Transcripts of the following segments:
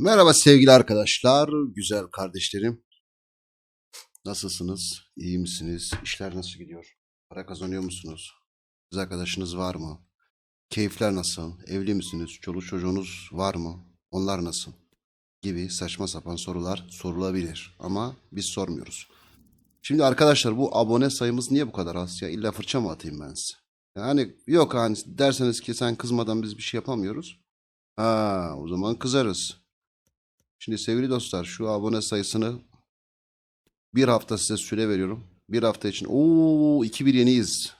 Merhaba sevgili arkadaşlar, güzel kardeşlerim. Nasılsınız? İyi misiniz? İşler nasıl gidiyor? Para kazanıyor musunuz? Kız arkadaşınız var mı? Keyifler nasıl? Evli misiniz? Çoluk çocuğunuz var mı? Onlar nasıl? Gibi saçma sapan sorular sorulabilir ama biz sormuyoruz. Şimdi arkadaşlar bu abone sayımız niye bu kadar az ya? İlla fırça mı atayım ben size? Yani yok hani derseniz ki sen kızmadan biz bir şey yapamıyoruz. Ha, o zaman kızarız. Şimdi sevgili dostlar şu abone sayısını bir hafta size süre veriyorum. Bir hafta için. Oo 2-1 yeniyiz.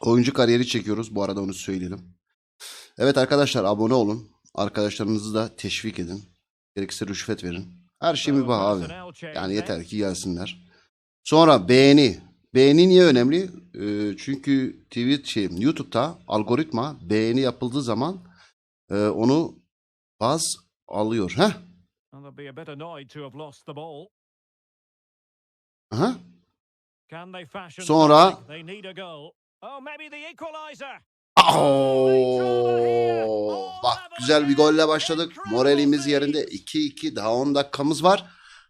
Oyuncu kariyeri çekiyoruz. Bu arada onu söyleyelim. Evet arkadaşlar abone olun. Arkadaşlarınızı da teşvik edin. Gerekirse rüşvet verin. Her şey mübah abi. Yani yeter ki gelsinler. Sonra beğeni. Beğeni niye önemli? Ee, çünkü TV şey, YouTube'da algoritma beğeni yapıldığı zaman e, onu baz alıyor. Heh. And they'll be a bit annoyed to have lost the ball. Aha. Sonra- goal. Oh. Oo, bak güzel bir golle başladık. Moralimiz yerinde 2-2 daha 10 dakikamız var.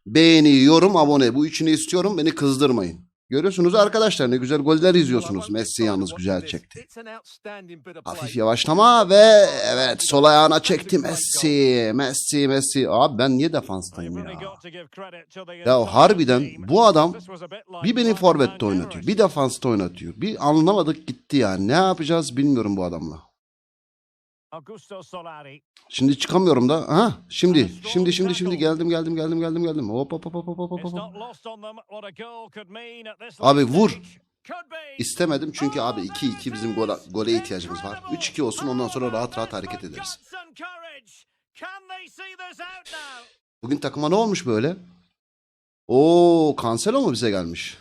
Beğeni, yorum, abone bu üçünü istiyorum. Beni kızdırmayın. Görüyorsunuz arkadaşlar ne güzel goller izliyorsunuz. Messi yalnız güzel çekti. Hafif yavaşlama ve evet sol ayağına çekti Messi. Messi, Messi. Abi ben niye defanstayım ya? Ya harbiden bu adam bir beni forvette oynatıyor. Bir defansta oynatıyor. Bir anlamadık gitti yani. Ne yapacağız bilmiyorum bu adamla. Augusto Solari. Şimdi çıkamıyorum da. Ha, şimdi, şimdi, şimdi, şimdi geldim, geldim, geldim, geldim, geldim. Hop, hop, hop, hop, hop, hop, Abi vur. İstemedim çünkü abi 2-2 bizim gole, gole ihtiyacımız var. 3-2 olsun ondan sonra rahat rahat hareket ederiz. Bugün takıma ne olmuş böyle? Oo, Cancelo mu bize gelmiş?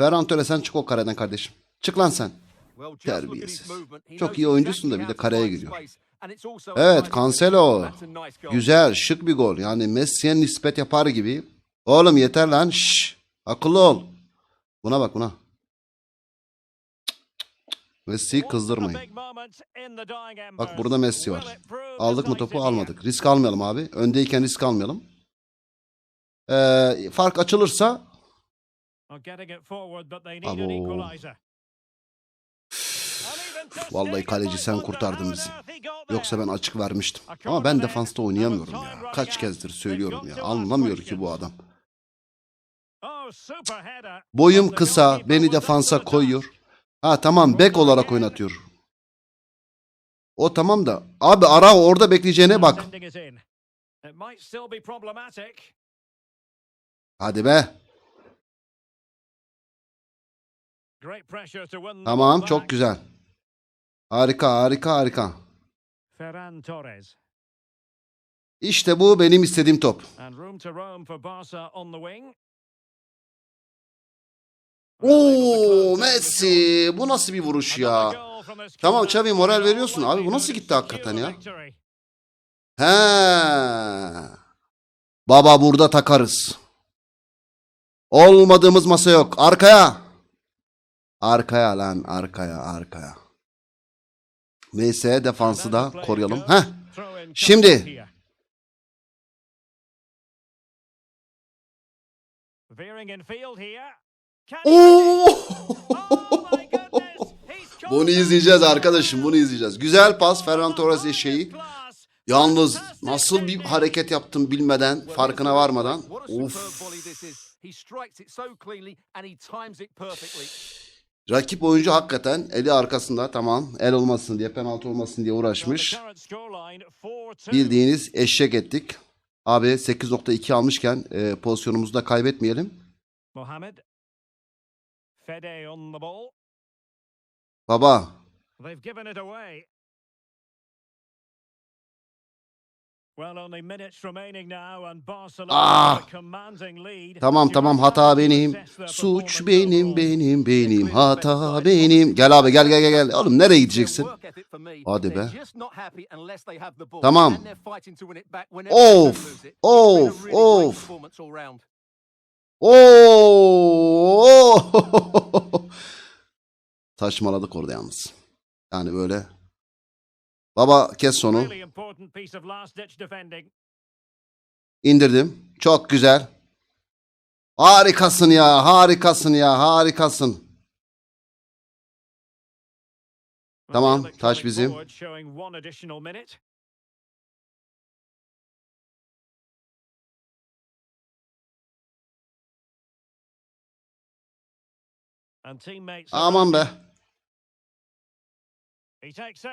Ferran Torres sen çık o kareden kardeşim. Çık lan sen. Terbiyesiz. Çok iyi oyuncusun da bir de kareye giriyor. Evet, Cancelo. Güzel, şık bir gol. Yani Messi'ye nispet yapar gibi. Oğlum yeter lan. Şşş. Akıllı ol. Buna bak buna. Messi'yi kızdırmayın. Bak burada Messi var. Aldık mı topu almadık. Risk almayalım abi. Öndeyken risk almayalım. Ee, fark açılırsa Abo. Vallahi kaleci sen kurtardın bizi. Yoksa ben açık vermiştim. Ama ben defansta oynayamıyorum ya. Kaç kezdir söylüyorum ya. Anlamıyor ki bu adam. Boyum kısa. Beni defansa koyuyor. Ha tamam bek olarak oynatıyor. O tamam da. Abi ara orada bekleyeceğine bak. Hadi be. Tamam çok güzel. Harika harika harika. Ferran Torres. İşte bu benim istediğim top. Oo Messi bu nasıl bir vuruş ya? Tamam Xavi moral veriyorsun abi bu nasıl gitti hakikaten ya? He. Baba burada takarız. Olmadığımız masa yok. Arkaya. Arkaya lan arkaya arkaya. Neyse defansı da koruyalım. Heh. Şimdi. Oo! Bunu izleyeceğiz arkadaşım bunu izleyeceğiz. Güzel pas Ferran Torres eşeği. Yalnız nasıl bir hareket yaptım bilmeden, farkına varmadan. Of. Rakip oyuncu hakikaten eli arkasında tamam. El olmasın diye, penaltı olmasın diye uğraşmış. Bildiğiniz eşek ettik. Abi 8.2 almışken e, pozisyonumuzu da kaybetmeyelim. Mohamed. Fede on the ball. Baba They've given it away. Ah! tamam tamam hata benim. Suç benim benim benim hata benim. Gel abi gel gel gel gel. Oğlum nereye gideceksin? Hadi be. Tamam. Of, of, of. Oo! Saçmaladık orada yalnız. Yani böyle Baba kes onu. İndirdim. Çok güzel. Harikasın ya, harikasın ya, harikasın. Tamam, taş bizim. board showing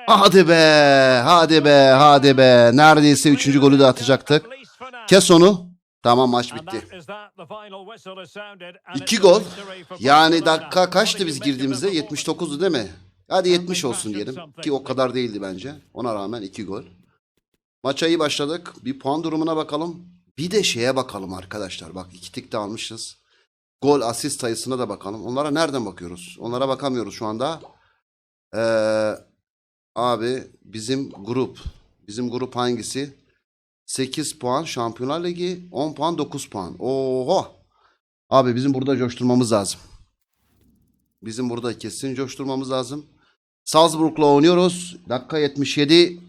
Hadi be, hadi be, hadi be. Neredeyse üçüncü golü de atacaktık. Kes onu. Tamam maç bitti. İki gol. Yani dakika kaçtı biz girdiğimizde? performance? 79'du değil mi? Hadi 70 olsun diyelim. Ki o kadar değildi bence. Ona rağmen 2 gol. Maça iyi başladık. Bir puan durumuna bakalım. Bir de şeye bakalım arkadaşlar. Bak iki tik de almışız. Gol asist sayısına da bakalım. Onlara nereden bakıyoruz? Onlara bakamıyoruz şu anda. Ee, abi bizim grup. Bizim grup hangisi? 8 puan Şampiyonlar Ligi. 10 puan 9 puan. Oho. Abi bizim burada coşturmamız lazım. Bizim burada kesin coşturmamız lazım. Salzburg'la oynuyoruz. Dakika 77.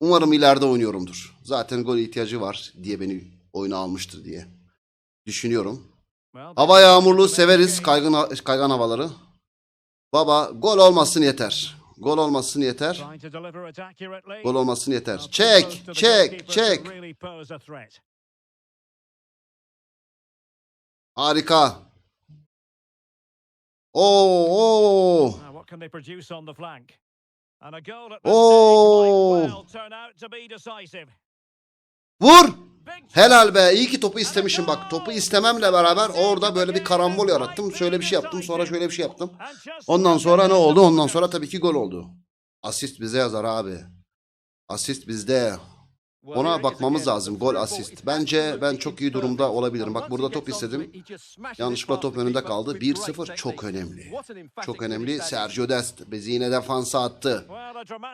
Umarım ileride oynuyorumdur. Zaten gol ihtiyacı var diye beni oyuna almıştır diye düşünüyorum. Hava yağmurlu severiz kaygın, kaygan havaları. Baba gol olmasın yeter. Gol olmasın yeter. Gol olmasın yeter. Çek, çek, çek. Harika. Oo, oo. Decisive. Vur. Helal be. İyi ki topu istemişim bak. Topu istememle beraber orada böyle bir karambol yarattım. Şöyle bir şey yaptım. Sonra şöyle bir şey yaptım. Ondan sonra ne oldu? Ondan sonra tabii ki gol oldu. Asist bize yazar abi. Asist bizde. Ona bakmamız lazım. Gol asist. Bence ben çok iyi durumda olabilirim. Bak burada top istedim. Yanlışlıkla top önünde kaldı. 1-0 çok önemli. Çok önemli. Sergio Dest bizi yine defansa attı.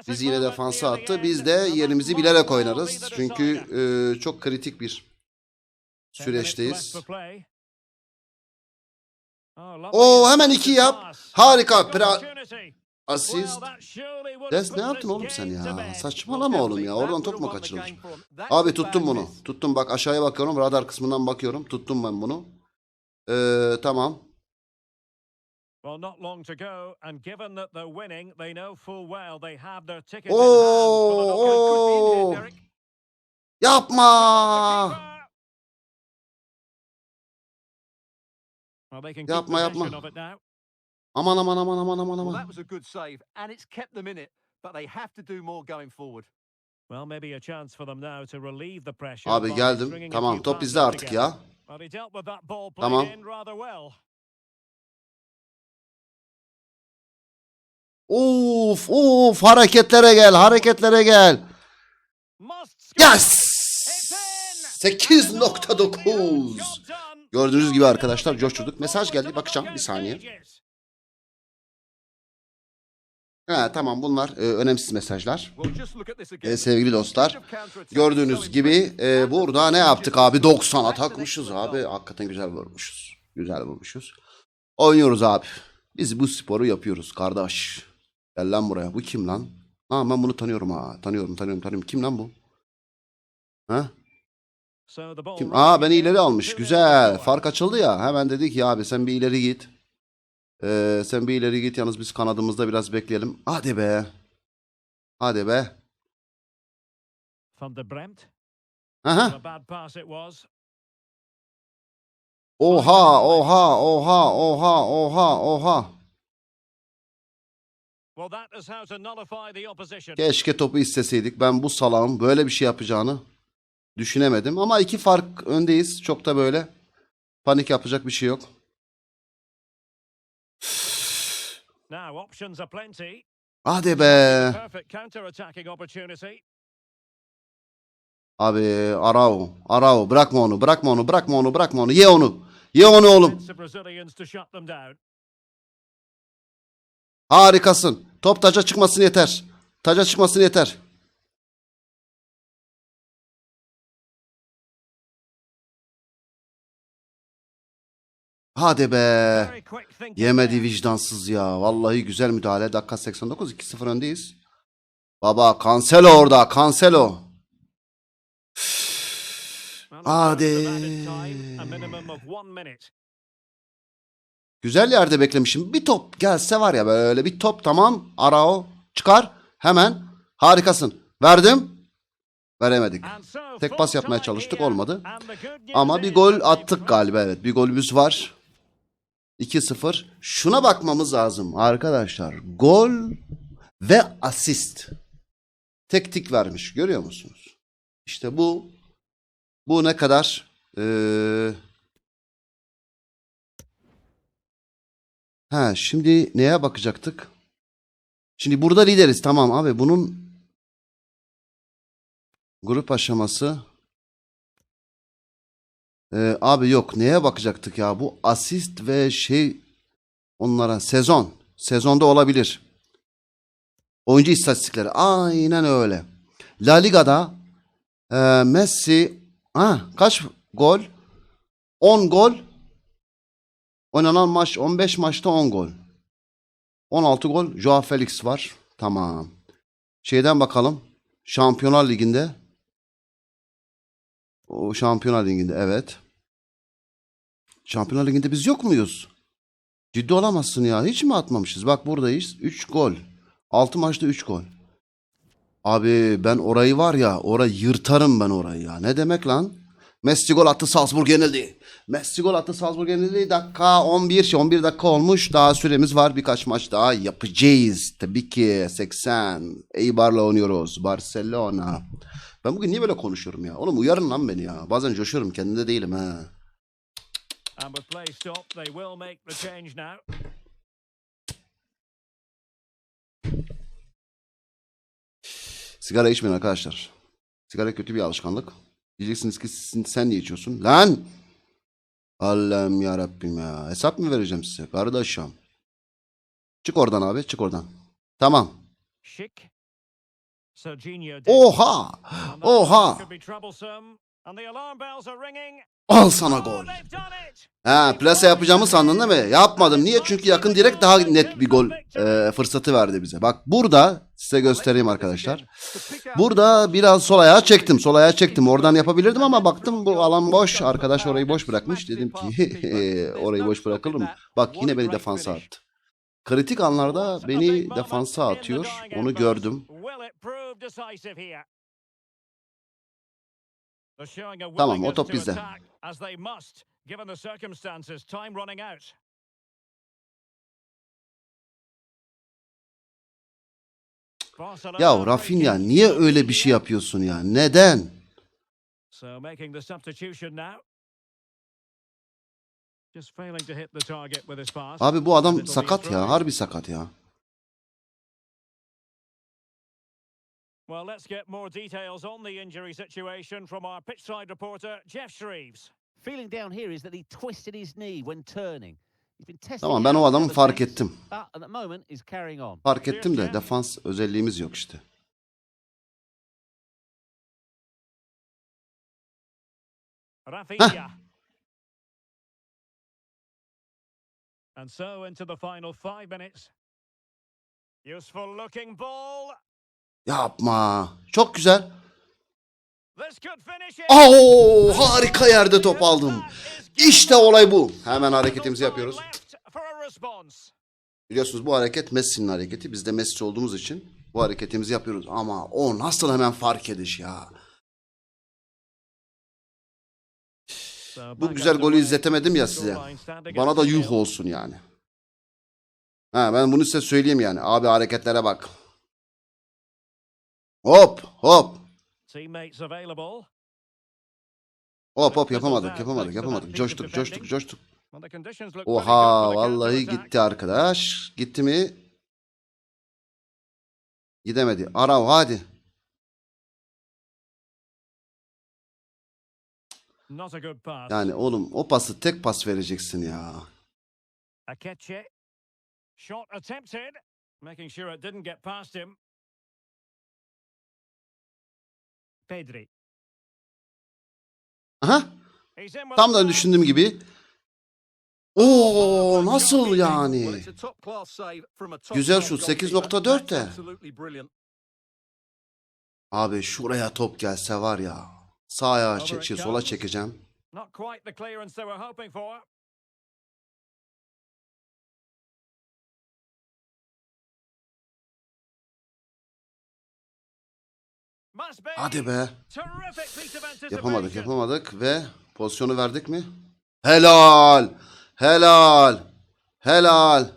Bizi yine defansa attı. Biz de yerimizi bilerek oynarız. Çünkü e, çok kritik bir 10 minutes left süreçteyiz. Oo hemen iki yap. Harika. Pra. Asist. Des ne yaptın oğlum sen ya? Saçmalama oğlum ya. Oradan top mu kaçırılır? Abi tuttum bunu. Tuttum bak aşağıya bakıyorum. Radar kısmından bakıyorum. Tuttum ben bunu. Ee, tamam. Oo. Yapma. Yapma, yapma. Aman aman aman aman aman Well, aman. that was a good save, and it's kept them in it, but they have to do more going forward. Well, maybe a chance for them now to relieve the pressure. Abi by geldim. stringing a Tamam few top bizde passes artık together. ya. Well, he dealt with that ball played Tamam. in rather well. Of of hareketlere gel hareketlere gel. Must score. Yes. It's in. 8.9. Job done. Gördüğünüz gibi arkadaşlar coşturduk. Mesaj geldi bakacağım bir saniye. He tamam bunlar e, önemsiz mesajlar. E, sevgili dostlar. Gördüğünüz gibi e, burada ne yaptık abi? to the 90 That's an atakmışız excellent abi. Hakikaten güzel vurmuşuz. Güzel vurmuşuz. Oynuyoruz abi. Biz bu sporu yapıyoruz kardeş. Gel lan buraya. Bu kim lan? Ha ben bunu tanıyorum ha. Tanıyorum tanıyorum tanıyorum. Kim lan bu? Ha? Kim? Aa beni ileri almış. 2-0 Güzel. Fark açıldı ya. Hemen dedi ki abi sen bir ileri git. Ee, sen bir ileri git. Yalnız biz kanadımızda biraz bekleyelim. Hadi be. Hadi be. Van de Bremt. Aha. Oha, oha, oha, oha, oha, oha. Well, that is how to nullify the opposition. Keşke topu isteseydik. Ben bu salağın böyle bir şey yapacağını düşünemedim. Ama iki fark öndeyiz. Çok da böyle panik yapacak bir şey yok. Now options are plenty. Hadi be. Counter-attacking opportunity. Abi Arao, Arao bırakma onu, bırakma onu, bırakma onu, bırakma onu. Ye onu. Ye onu oğlum. Harikasın. Top taca çıkmasın yeter. Taca çıkmasın yeter. Hadi be. Yemedi vicdansız ya. Vallahi güzel müdahale. Dakika 89 2-0 öndeyiz. Baba Cancelo orada. Cancelo. Hadi. Güzel yerde beklemişim. Bir top gelse var ya böyle bir top tamam. Arao çıkar. Hemen. Harikasın. Verdim. Veremedik. Tek pas yapmaya çalıştık olmadı. Ama bir gol attık galiba evet. Bir golümüz var. 2-0. Şuna bakmamız lazım arkadaşlar. Gol ve asist. Tek tik vermiş. Görüyor musunuz? İşte bu bu ne kadar eee Ha şimdi neye bakacaktık? Şimdi burada lideriz tamam abi bunun grup aşaması ee, abi yok neye bakacaktık ya bu asist ve şey onlara sezon sezonda olabilir. Oyuncu istatistikleri aynen öyle. La Liga'da e, Messi ha, kaç gol? 10 gol. Oynanan maç 15 maçta 10 gol. 16 gol. Joao Felix var. Tamam. Şeyden bakalım. Şampiyonlar Ligi'nde. O Şampiyonlar Ligi'nde evet. Şampiyonlar Ligi'nde biz yok muyuz? Ciddi olamazsın ya. Hiç mi atmamışız? Bak buradayız. 3 gol. 6 maçta 3 gol. Abi ben orayı var ya orayı yırtarım ben orayı ya. Ne demek lan? Messi gol attı Salzburg yenildi. Messi gol attı Salzburg yenildi. Dakika 11 şey 11 dakika olmuş. Daha süremiz var. Birkaç maç daha yapacağız. Tabii ki 80. Eibar'la oynuyoruz. Barcelona. Ben bugün niye böyle konuşuyorum ya? Oğlum uyarın lan beni ya. Bazen coşuyorum. Kendimde değilim ha. And with play stopped, they will make the change now. Sigara içmeyin arkadaşlar. Sigara kötü bir alışkanlık. Diyeceksiniz ki "Sen- niye içiyorsun? Lan! Allah'ım ya Rabbim ya. Hesap mı vereceğim size kardeşim? Çık oradan abi, çık oradan. Tamam. Oha! Oha! Al sana gol. Ha, plase yapacağımı sandın değil mi? Yapmadım. Niye? Çünkü yakın direkt daha net bir gol e, fırsatı verdi bize. Bak burada size göstereyim arkadaşlar. Burada biraz sol ayağa çektim. Sol ayağa çektim. Oradan yapabilirdim ama baktım bu alan boş. Arkadaş orayı boş bırakmış. Dedim ki orayı boş bırakılır mı? Bak yine beni defansa attı. Kritik anlarda beni defansa atıyor. Onu gördüm. Tamam, o top to bizde. As they must, given the circumstances. Time running out. Ya Rafinha niye öyle bir şey yapıyorsun ya? Neden? So making the substitution now. Abi bu adam sakat ya. Harbi sakat ya. Well, let's get more details on the injury situation from our pitchside reporter, Jeff Shreves. Feeling down here is that he twisted his knee when turning. He's been testing Tamam ben o out adamı fark ettim. But at the moment he's carrying on. Fark ettim de defans özelliğimiz yok işte. Rafinha. And so into the final five minutes. Useful looking ball. Yapma. Çok güzel. Oo, harika yerde top aldım. İşte olay bu. Hemen hareketimizi yapıyoruz. Biliyorsunuz bu hareket Messi'nin hareketi. Biz de Messi olduğumuz için bu hareketimizi yapıyoruz. Ama o nasıl hemen fark ediş ya. Bu güzel golü izletemedim ya size. Bana da 2-0. yuh olsun yani. Ha, ben bunu size söyleyeyim yani. Abi hareketlere bak. Hop hop. Hop hop yapamadık yapamadık yapamadık. Coştuk coştuk coştuk. Oha vallahi gitti arkadaş. Gitti mi? Gidemedi. Arav hadi. Yani oğlum o pası tek pas vereceksin ya. Shot attempted. Making sure it didn't get past him. Pedri. Aha tam da düşündüğüm gibi. Oo nasıl yani? Güzel şut, goalkeeper. 8.4 de. Abi şuraya top gelse var ya. Sağ ayağı çe- şey, sola çekeceğim. Hadi be. Yapamadık yapamadık ve pozisyonu verdik mi? Helal. Helal. Helal.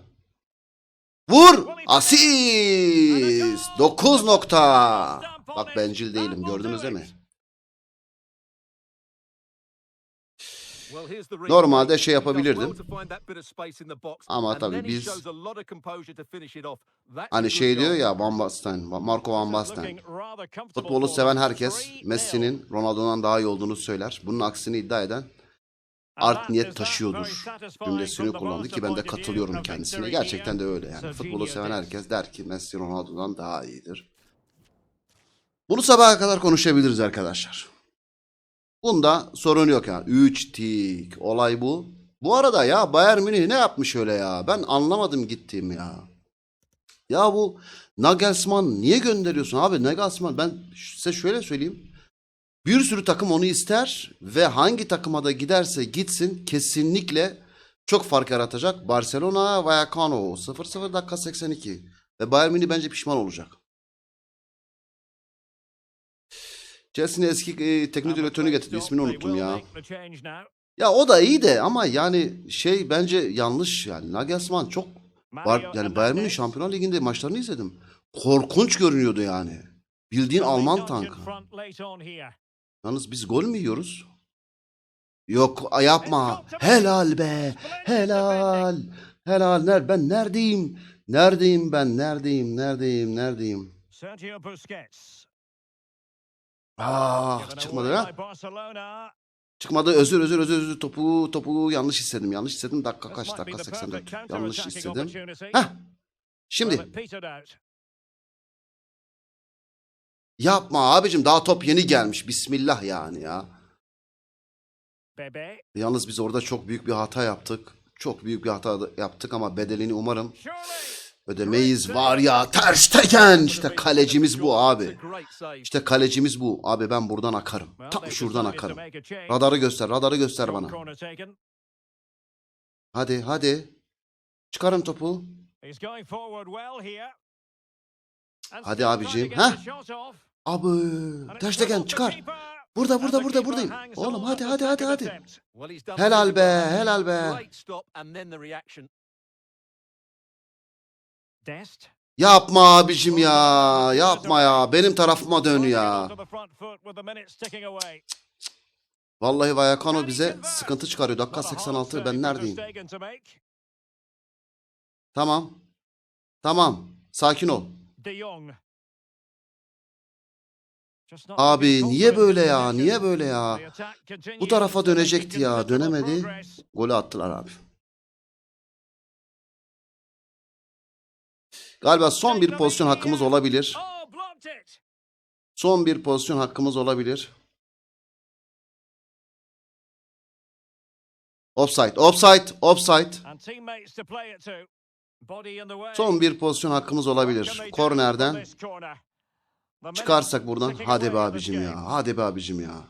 Vur. Asist. 9 nokta. Bak bencil değilim gördünüz değil mi? To finish it off. That's a Hani şey diyor ya Van Basten, Marco Van Basten. Futbolu seven herkes 3-0. Messi'nin Ronaldo'dan daha iyi olduğunu söyler. Bunun aksini iddia eden art niyet taşıyordur cümlesini kullandı ki ben de katılıyorum kendisine. Gerçekten de öyle yani. Futbolu seven herkes der ki Messi Ronaldo'dan daha iyidir. Bunu sabaha kadar konuşabiliriz arkadaşlar. Bunda sorun yok yani. 3 tik. Olay bu. Bu arada ya Bayern Münih ne yapmış öyle ya? Ben anlamadım gittiğim ya. Ya bu Nagelsmann niye gönderiyorsun abi? Nagelsmann ben size şöyle söyleyeyim. Bir sürü takım onu ister ve hangi takıma da giderse gitsin kesinlikle çok fark yaratacak. Barcelona Vallecano 0-0 dakika 82 ve Bayern Münih bence pişman olacak. Chelsea'nin eski e, teknik direktörünü getirdi. ismini unuttum ya. Ya o da iyi de ama yani şey bence yanlış yani. Nagelsmann çok var yani Bayern Münih Şampiyonlar Ligi'nde maçlarını izledim. Korkunç görünüyordu yani. Bildiğin Alman tankı. Yalnız biz gol mü yiyoruz? Yok yapma. Helal be. Helal. Helal. Ner ben neredeyim? Neredeyim ben? Neredeyim? Neredeyim? Neredeyim? Sergio Busquets. Ah çıkmadı ha. Çıkmadı. Özür özür özür özür. Topu topu yanlış istedim. Yanlış istedim. Dakika kaç dakika the 84. perfect Yanlış opportunity. Heh. Şimdi yapma abicim daha top yeni gelmiş. Bismillah yani ya. Yalnız biz orada çok büyük bir hata yaptık. Çok büyük bir hata yaptık ama bedelini umarım. Ödemeyiz var ya. Ter Stegen işte kalecimiz bu abi. İşte kalecimiz bu. Abi ben buradan akarım. Tam şuradan akarım. Radarı göster, radarı göster bana. Hadi, hadi. Çıkarın topu. Hadi abicim, ha? Abi, Ter Stegen çıkar. Burada, burada, burada, buradayım. Oğlum hadi, hadi, hadi, hadi. Helal be, helal be. Yapma abicim ya. Yapma ya. Benim tarafıma dön ya. Vallahi Vallecano bize sıkıntı çıkarıyor. Dakika Not a hard 86 save ben neredeyim? Tamam. Tamam. Sakin ol. Abi niye böyle ya? Niye böyle ya? Bu tarafa dönecekti ya. Dönemedi. Golü attılar abi. Galiba son bir pozisyon hakkımız olabilir. Oh. Son bir pozisyon hakkımız olabilir. Offside, offside, offside. Son bir pozisyon hakkımız olabilir. Kornerden çıkarsak buradan. Hadi be abicim ya. Hadi be abicim ya.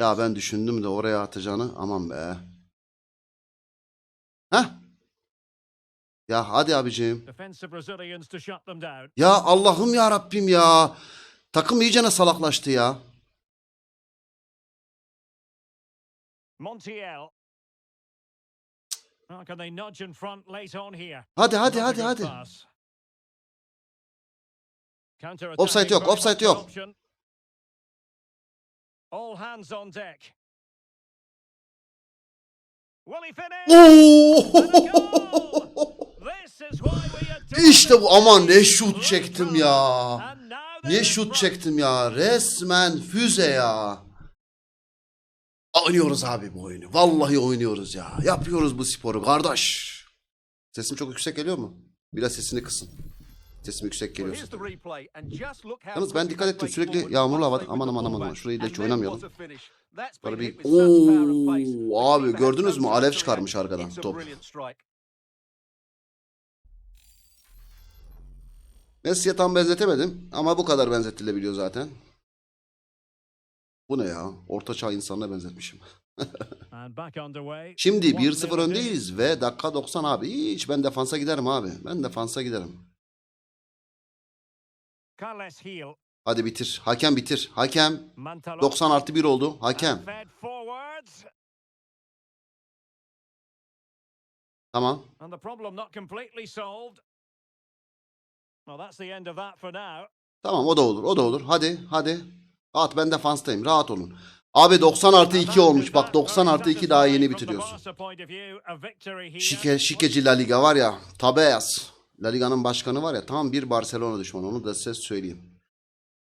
Ya ben düşündüm de oraya atacağını. Aman be. Heh. Ya hadi abicim. Ya Allah'ım ya Rabbim ya. Takım iyicene salaklaştı ya. Montiel. How can they nudge in front late on here? Hadi hadi hadi hadi. Offside yok, offside yok. All hands on deck. Will he finish? İşte bu aman ne şut çektim ya. Ne şut çektim ya. Resmen füze ya. Oynuyoruz abi bu oyunu. Vallahi oynuyoruz ya. Yapıyoruz bu sporu kardeş. Sesim çok yüksek geliyor mu? Biraz sesini kısın. Sesim yüksek how Yalnız ben dikkat ettim. Sürekli yağmurlu havada. Aman aman aman aman. Şurayı da hiç oynamayalım. Böyle bir ooo abi gördünüz mü? Alev çıkarmış arkadan top. Messi'ye tam benzetemedim ama bu kadar benzetilebiliyor zaten. Bu ne ya? Orta çağ insanına benzetmişim. Şimdi 1-0 1-0 it is. öndeyiz ve dakika 90 abi. Hiç ben defansa giderim abi. Ben defansa giderim. Hadi bitir. Hakem bitir. Hakem Mantalov. 90 artı 1 oldu. Hakem. Tamam. Tamam o da olur. O da olur. Hadi hadi. Rahat ben defanstayım. Rahat olun. Abi 90 artı 2 olmuş. Bak 90 artı 2 daha yeni bitiriyorsun. Şike, şikeci La Liga var ya. Tabeas. La Liga'nın başkanı var ya. Tam bir Barcelona düşmanı. Onu da size söyleyeyim.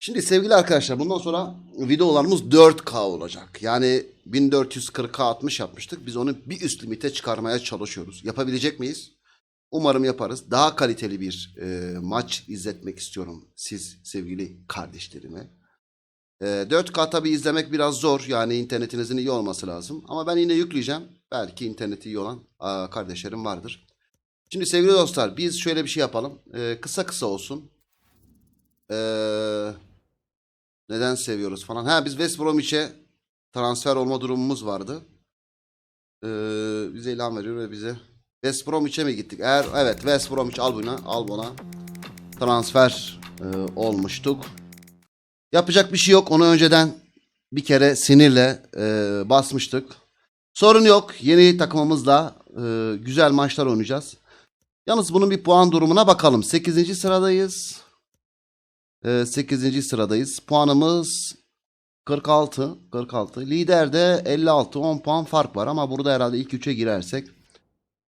Şimdi sevgili arkadaşlar bundan sonra videolarımız 4K olacak. Yani 1440K 60 yapmıştık. Biz onu bir üst limite çıkarmaya çalışıyoruz. Yapabilecek miyiz? Umarım yaparız. Daha kaliteli bir e, maç izletmek istiyorum siz sevgili kardeşlerime. E, 4K tabi izlemek biraz zor. Yani internetinizin iyi olması lazım. Ama ben yine yükleyeceğim. Belki interneti iyi olan aa, kardeşlerim vardır. Şimdi sevgili dostlar biz şöyle bir şey yapalım. E, kısa kısa olsun. E, neden seviyoruz falan. Ha biz West Bromwich'e transfer olma durumumuz vardı. E, bize ilan veriyor ve bize West Bromwich'e mi gittik? Eğer evet West Bromwich al buna al buna transfer e, olmuştuk. Yapacak bir şey yok. Onu önceden bir kere sinirle e, basmıştık. Sorun yok. Yeni takımımızla e, güzel maçlar oynayacağız. Yalnız bunun bir puan durumuna bakalım. 8. sıradayız. E, 8. sıradayız. Puanımız 46. 46. Liderde 56. 10 puan fark var ama burada herhalde ilk 3'e girersek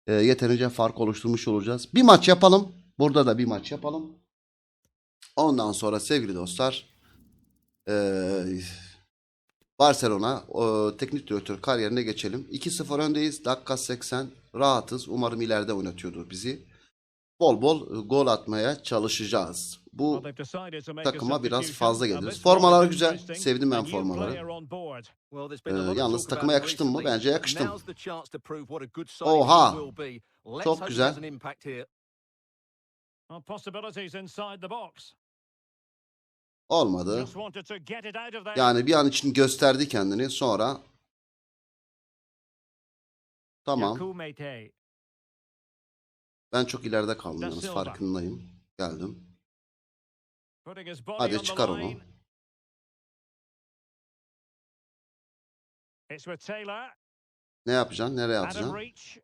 e, yeterince fark oluşturmuş olacağız. Bir maç yapalım. Burada da bir maç yapalım. Ondan sonra sevgili dostlar e, Barcelona o, teknik direktör kariyerine geçelim. 2-0 öndeyiz. Dakika 80. Rahatız. Umarım ileride oynatıyordur bizi. Bol bol e, gol atmaya çalışacağız. Bu takıma biraz fazla geldiniz. Formalar güzel. Sevdim ben formaları. Ee, yalnız takıma yakıştım mı? Bence yakıştım. Oha! Çok güzel. Olmadı. Yani bir an için gösterdi kendini. Sonra tamam. Ben çok ileride kaldım yalnız farkındayım. Geldim. Hadi çıkar onu. line. It's with Taylor. Ne yapacaksın? Nereye atacaksın? reach.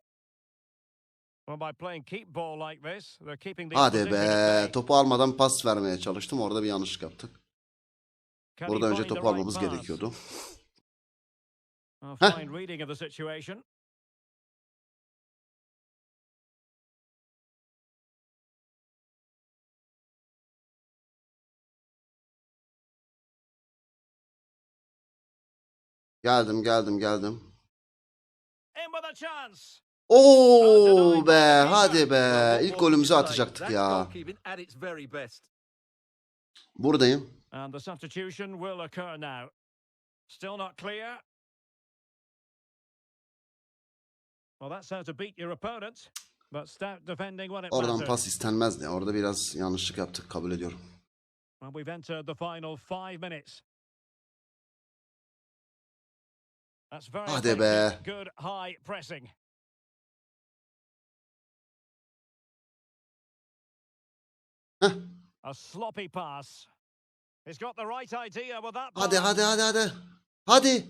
Well, by playing keep ball like this, they're keeping the Hadi be. Topu almadan pas vermeye çalıştım. Orada bir yanlış yaptık. Can he Burada önce topu almamız gerekiyordu. Heh. Geldim geldim geldim. Oo be hadi be. İlk golümüzü atacaktık ya. Buradayım. And the substitution will occur now. Still not clear. Well, that's how to beat your opponent. But stout defending when it Oradan pas istenmezdi. Orada biraz yanlışlık yaptık. Kabul ediyorum. And we've entered the final five minutes. İdea with that. Hadi pass. hadi hadi hadi. Hadi.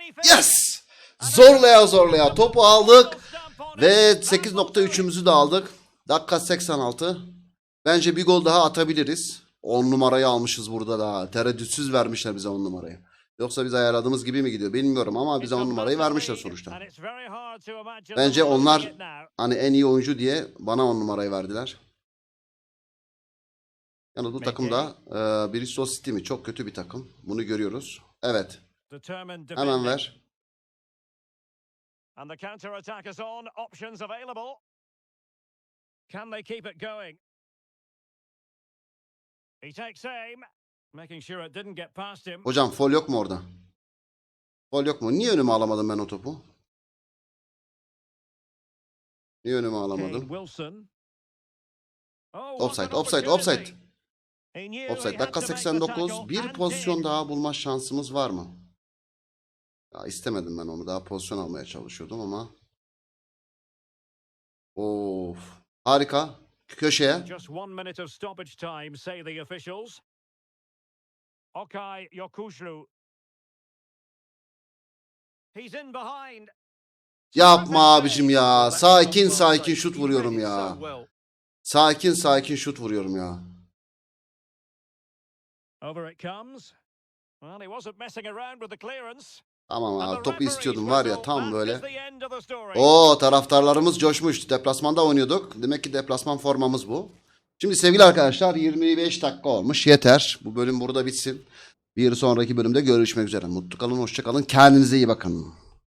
He finish? Yes! Zorlaya zorlaya topu aldık. Ve 8.3'ümüzü de aldık. Dakika 86. Bence bir gol daha atabiliriz. 10 numarayı almışız burada da. Tereddütsüz vermişler bize 10 numarayı. Yoksa biz ayarladığımız gibi mi gidiyor bilmiyorum ama bize 10 numarayı vermişler sonuçta. Bence onlar hani en iyi oyuncu diye bana 10 numarayı verdiler. Yalnız bu takım da e, Bristol City mi? Çok kötü bir takım. Bunu görüyoruz. Evet. Hemen ver. And the counter attack is on. Options available. Can they keep it going? He takes aim, making sure it didn't get past him. Hocam fol yok mu orada? Fol yok mu? Niye önüme alamadım ben o topu? Niye önüme alamadım? Oh, Offside, offside, offside. Offside. Dakika to make the 89. tackle Bir pozisyon daha bulma şansımız var mı? Ya istemedim ben onu. Daha pozisyon almaya çalışıyordum ama. Of. Harika. Köşeye. Okay, Yokuşlu. He's in behind. Yapma abicim ya. Sakin sakin şut vuruyorum ya. Sakin sakin şut vuruyorum ya. Over it comes. Well, he wasn't messing around with the clearance. Tamam abi topu istiyordum var ya whistle, tam böyle. Oo taraftarlarımız coşmuş. Deplasmanda oynuyorduk. Demek ki deplasman formamız bu. Şimdi sevgili arkadaşlar 25 dakika olmuş. Yeter. Bu bölüm burada bitsin. Bir sonraki bölümde görüşmek üzere. Mutlu kalın, hoşça kalın. Kendinize iyi bakın.